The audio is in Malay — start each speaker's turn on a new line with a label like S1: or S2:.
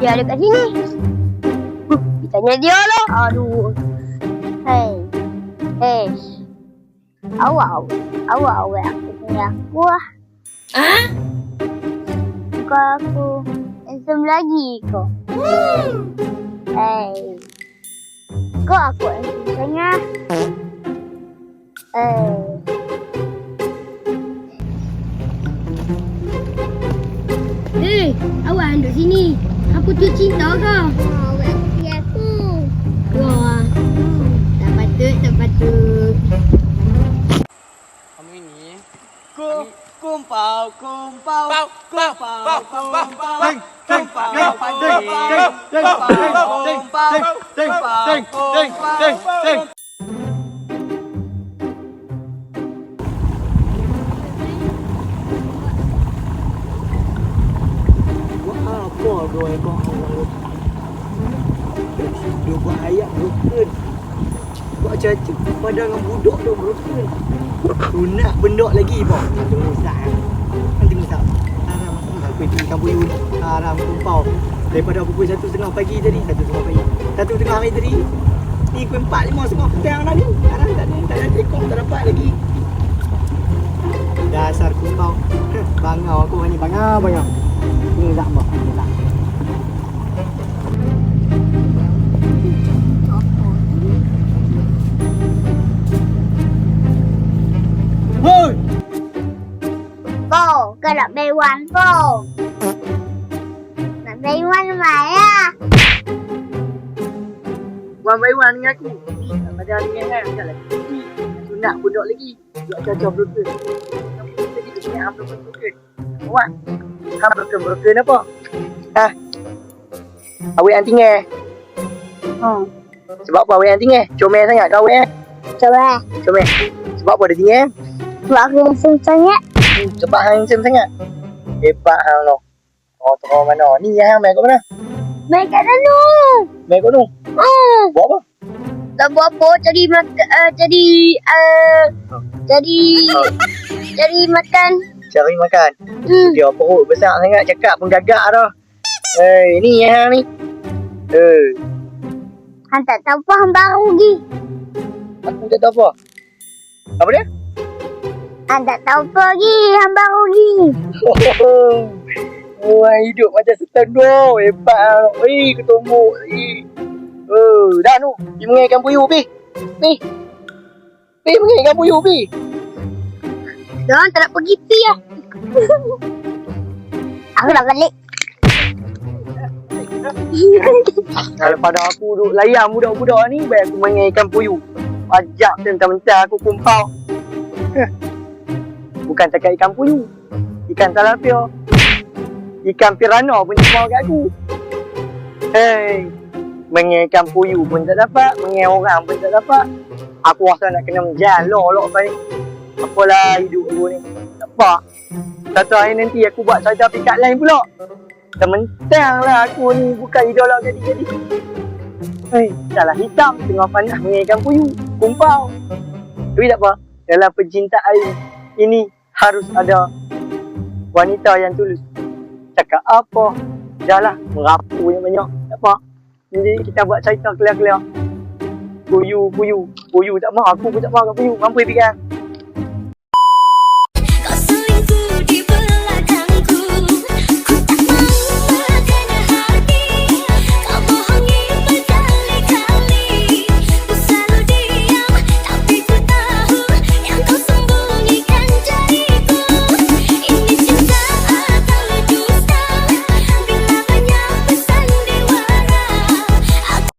S1: dia ada kat sini. Huh, tanya dia lah. Aduh. Hei. Hei. Awak, awak. Awak, awak. Aku tanya aku lah.
S2: Ah?
S1: Kau aku handsome lagi kau. Hei. Kau aku handsome sangat. Hei.
S2: Awak duduk sini. Apa tu cinta kau?
S1: Awak kasi aku.
S2: Wah. Tak patut, tak patut.
S3: Kamu ini Kum, kumpau, kumpau, kumpau, kumpau, kumpau, apa dua ekor orang Dia buat ayat broken. Buat caca pada dengan budak tu broken. Tu nak bendok lagi pun Tunggu sat Tunggu sat Haram. Aku itu ikan puyuh ni Haram kumpau Daripada pukul satu setengah pagi tadi Satu setengah pagi. Satu setengah hari tadi Ni pukul empat lima setengah petang dah ni Haram tak ada Tak ada tekong tak dapat lagi. Dasar kumpau Bangau aku ni bangau bangau. Ini tak apa Ini tak
S1: Kau, kau nak main wan kau. Nak main wan mai lah.
S3: Wan by wan dengan aku. Pada hari ni kan macam lagi. Tu nak budak lagi. Budak cacau broken. Jadi tu nak ambil broken. Wan. Ham broken broken apa? Ha? Awak yang tinggal.
S1: Hmm.
S3: Sebab apa awak yang tinggal? Comel sangat kau awak eh?
S1: Coba.
S3: Comel. Sebab apa dia tinggal?
S1: Sebab aku handsome sangat.
S3: Sebab hang handsome sangat. Hebat hang no. Oh, tu kau mana? Ni hang main kat mana?
S1: Main kat dalam.
S3: Main kat tu.
S1: Hmm.
S3: Buat apa?
S1: Tak buat apa. Jadi makan. Uh, jadi. Uh, jadi. jadi makan.
S3: Cari makan.
S1: Hmm.
S3: Dia perut besar sangat cakap pun gagak dah. Eh, ni hang ni. Eh,
S1: Han tak tahu apa han baru lagi.
S3: aku tak tahu apa. Apa dia?
S1: Han tak tahu apa lagi. Han baru lagi.
S3: Wah, hidup macam setengah. Hebat. Eh, ketumbuk. Eh. Eh, dah nu. Pergi mengai ikan puyuh, pi. Pi. Pi, mengai ikan puyuh, pi.
S1: Dia tak nak pergi pi lah. aku nak balik.
S3: Daripada aku duduk layan budak-budak ni, baik aku mengai ikan puyuh. Pajak mentah-mentah aku kumpau. Bukan cakap ikan puyuh. Ikan talapia. Ikan piranha pun mau kat aku. Hei. Mengai ikan puyuh pun tak dapat. Mengai orang pun tak dapat. Aku rasa nak kena menjalak lah lepas ni. Apalah hidup aku ni. Apa. Satu hari nanti aku buat cerita pikat lain pula. Tementang lah aku ni bukan idola jadi-jadi. Hei, salah hitam tengah panas mengenaikan puyuh, kumpau. Tapi tak apa, dalam percintaan ini harus ada wanita yang tulus. Cakap apa, dah lah merapu yang banyak. Tak apa, jadi kita buat cerita clear-clear. Puyuh, puyuh, puyuh tak mau, aku pun tak mau kat puyuh. Mampu fikir.